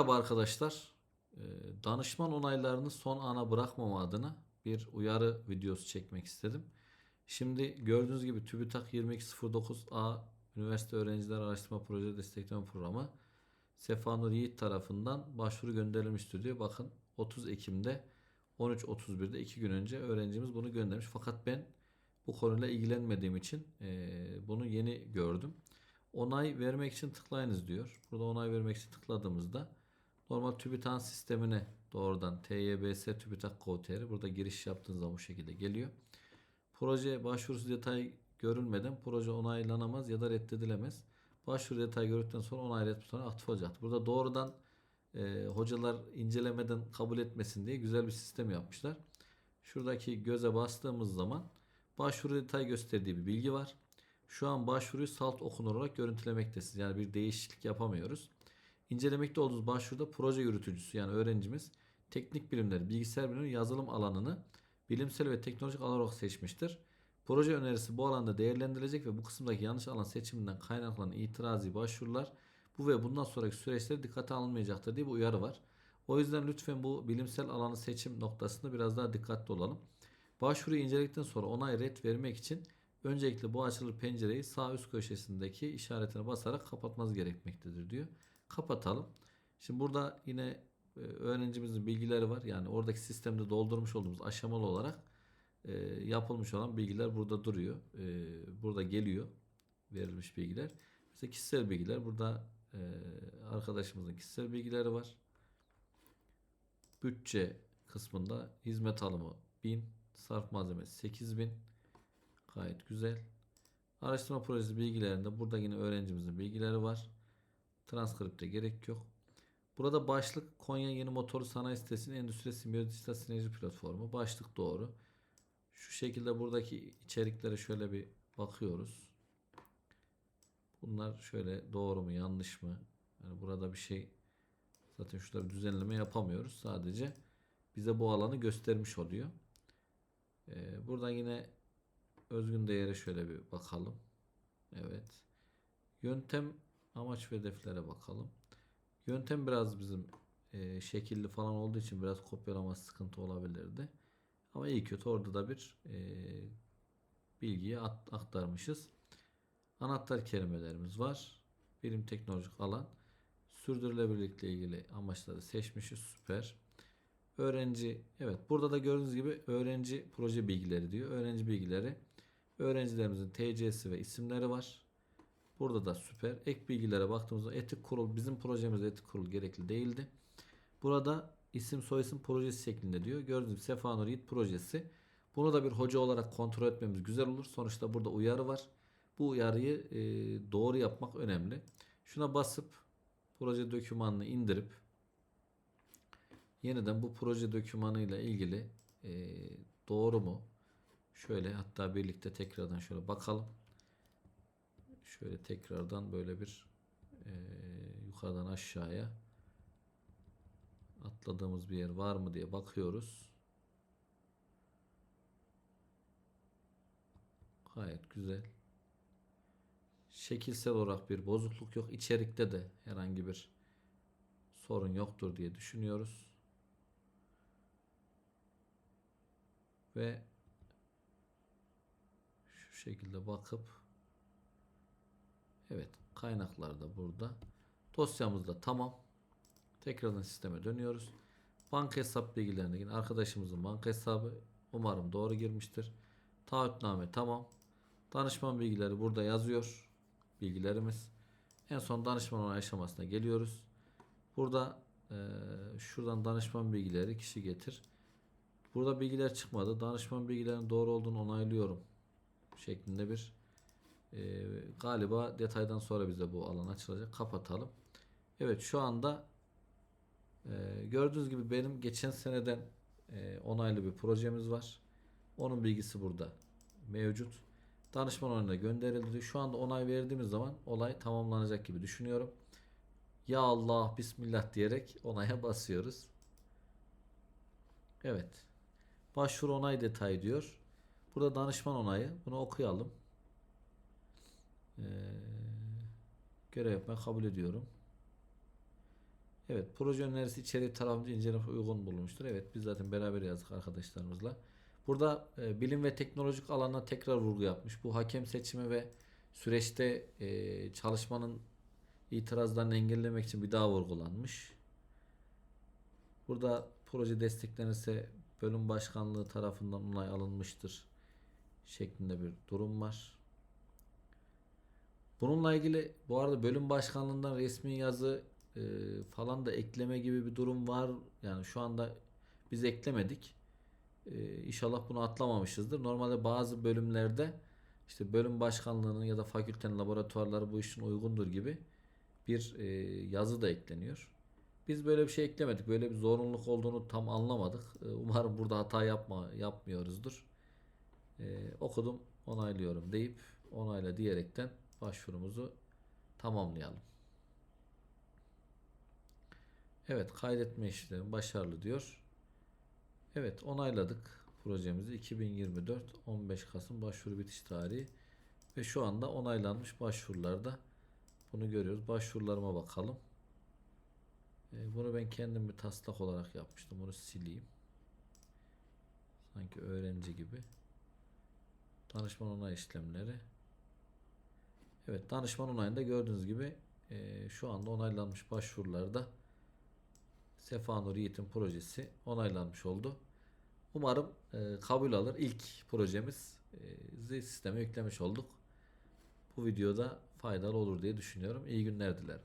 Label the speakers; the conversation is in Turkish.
Speaker 1: Merhaba arkadaşlar. Ee, Danışman onaylarını son ana bırakmama adına bir uyarı videosu çekmek istedim. Şimdi gördüğünüz gibi TÜBİTAK 2209A Üniversite Öğrenciler Araştırma Proje Destekleme Programı Sefanur Yiğit tarafından başvuru gönderilmiştir diyor. Bakın 30 Ekim'de 13.31'de 2 gün önce öğrencimiz bunu göndermiş. Fakat ben bu konuyla ilgilenmediğim için eee, bunu yeni gördüm. Onay vermek için tıklayınız diyor. Burada onay vermek için tıkladığımızda normal TÜBİTAK sistemine doğrudan TYBS TÜBİTAK Gov.tr burada giriş yaptığınız zaman bu şekilde geliyor. Proje başvurusu detay görülmeden proje onaylanamaz ya da reddedilemez. Başvuru detay gördükten sonra onay red butonu aktif olacaktır. Burada doğrudan e, hocalar incelemeden kabul etmesin diye güzel bir sistem yapmışlar. Şuradaki göze bastığımız zaman başvuru detay gösterdiği bir bilgi var. Şu an başvuruyu salt okunur olarak görüntülemektesiniz. Yani bir değişiklik yapamıyoruz. İncelemekte olduğunuz başvuruda proje yürütücüsü yani öğrencimiz teknik bilimleri, bilgisayar bilimleri yazılım alanını bilimsel ve teknolojik alan olarak seçmiştir. Proje önerisi bu alanda değerlendirilecek ve bu kısımdaki yanlış alan seçiminden kaynaklanan itirazı başvurular bu ve bundan sonraki süreçte dikkate alınmayacaktır diye bir uyarı var. O yüzden lütfen bu bilimsel alanı seçim noktasında biraz daha dikkatli olalım. Başvuruyu inceledikten sonra onay red vermek için öncelikle bu açılır pencereyi sağ üst köşesindeki işaretine basarak kapatmanız gerekmektedir diyor. Kapatalım. Şimdi burada yine e, öğrencimizin bilgileri var. Yani oradaki sistemde doldurmuş olduğumuz aşamalı olarak e, yapılmış olan bilgiler burada duruyor. E, burada geliyor verilmiş bilgiler. Mesela kişisel bilgiler burada arkadaşımızın kişisel bilgileri var. Bütçe kısmında hizmet alımı 1000, sarf malzemesi 8000. Gayet güzel. Araştırma projesi bilgilerinde burada yine öğrencimizin bilgileri var. Transkripte gerek yok. Burada başlık Konya Yeni Motorlu Sanayi Sitesi'nin Endüstri Simbiyoz Dijital Sinerji Platformu. Başlık doğru. Şu şekilde buradaki içeriklere şöyle bir bakıyoruz. Bunlar şöyle doğru mu yanlış mı? Yani burada bir şey zaten şurada bir düzenleme yapamıyoruz. Sadece bize bu alanı göstermiş oluyor. Ee, buradan yine özgün değere şöyle bir bakalım. Evet. Yöntem amaç ve hedeflere bakalım. Yöntem biraz bizim e, şekilli falan olduğu için biraz kopyalama sıkıntı olabilirdi. Ama iyi kötü orada da bir e, bilgiyi at- aktarmışız. Anahtar kelimelerimiz var. Bilim teknolojik alan. Sürdürülebilirlikle ilgili amaçları seçmişiz. Süper. Öğrenci evet burada da gördüğünüz gibi öğrenci proje bilgileri diyor. Öğrenci bilgileri öğrencilerimizin TC'si ve isimleri var. Burada da süper. Ek bilgilere baktığımızda etik kurul bizim projemizde etik kurul gerekli değildi. Burada isim soyisim projesi şeklinde diyor. Gördüğünüz gibi Sefanur Yiğit projesi. Bunu da bir hoca olarak kontrol etmemiz güzel olur. Sonuçta burada uyarı var. Bu uyarıyı e, doğru yapmak önemli. Şuna basıp proje dokümanını indirip yeniden bu proje dokümanıyla ilgili e, doğru mu? Şöyle hatta birlikte tekrardan şöyle bakalım. Şöyle tekrardan böyle bir e, yukarıdan aşağıya atladığımız bir yer var mı diye bakıyoruz. Gayet güzel. Şekilsel olarak bir bozukluk yok. İçerikte de herhangi bir sorun yoktur diye düşünüyoruz. Ve şu şekilde bakıp Evet kaynaklar da burada. Dosyamız da tamam. Tekrardan sisteme dönüyoruz. Banka hesap bilgilerine yine arkadaşımızın banka hesabı umarım doğru girmiştir. Taahhütname tamam. Danışman bilgileri burada yazıyor. Bilgilerimiz. En son danışman onay aşamasına geliyoruz. Burada eee, şuradan danışman bilgileri kişi getir. Burada bilgiler çıkmadı. Danışman bilgilerinin doğru olduğunu onaylıyorum. Şeklinde bir eee, galiba detaydan sonra bize bu alan açılacak. Kapatalım. Evet şu anda eee, gördüğünüz gibi benim geçen seneden eee, onaylı bir projemiz var. Onun bilgisi burada mevcut. Danışman onayına gönderildi. Şu anda onay verdiğimiz zaman olay tamamlanacak gibi düşünüyorum. Ya Allah Bismillah diyerek onaya basıyoruz. Evet. Başvuru onay detayı diyor. Burada danışman onayı. Bunu okuyalım. Ee, görev yapmayı kabul ediyorum. Evet, proje önerisi içeriği tarafımızca inceleme uygun bulunmuştur. Evet, biz zaten beraber yazdık arkadaşlarımızla. Burada e, bilim ve teknolojik alana tekrar vurgu yapmış. Bu hakem seçimi ve süreçte e, çalışmanın itirazlarını engellemek için bir daha vurgulanmış. Burada proje desteklenirse bölüm başkanlığı tarafından onay alınmıştır şeklinde bir durum var. Bununla ilgili bu arada bölüm başkanlığından resmi yazı e, falan da ekleme gibi bir durum var. Yani şu anda biz eklemedik. E, inşallah bunu atlamamışızdır. Normalde bazı bölümlerde işte bölüm başkanlığının ya da fakültenin laboratuvarları bu işin uygundur gibi bir e, yazı da ekleniyor. Biz böyle bir şey eklemedik. Böyle bir zorunluluk olduğunu tam anlamadık. E, umarım burada hata yapma yapmıyoruzdur. E, okudum, onaylıyorum deyip onayla diyerekten başvurumuzu tamamlayalım. Evet, kaydetme işlemi başarılı diyor. Evet, onayladık projemizi. 2024 15 Kasım başvuru bitiş tarihi ve şu anda onaylanmış başvurularda bunu görüyoruz. Başvurularıma bakalım. E, bunu ben kendim bir taslak olarak yapmıştım. Bunu sileyim. Sanki öğrenci gibi. Danışman onay işlemleri. Evet danışman onayında gördüğünüz gibi e, şu anda onaylanmış başvurularda Sefanur Yiğit'in projesi onaylanmış oldu. Umarım e, kabul alır. İlk projemiz e, sisteme yüklemiş olduk. Bu videoda faydalı olur diye düşünüyorum. İyi günler dilerim.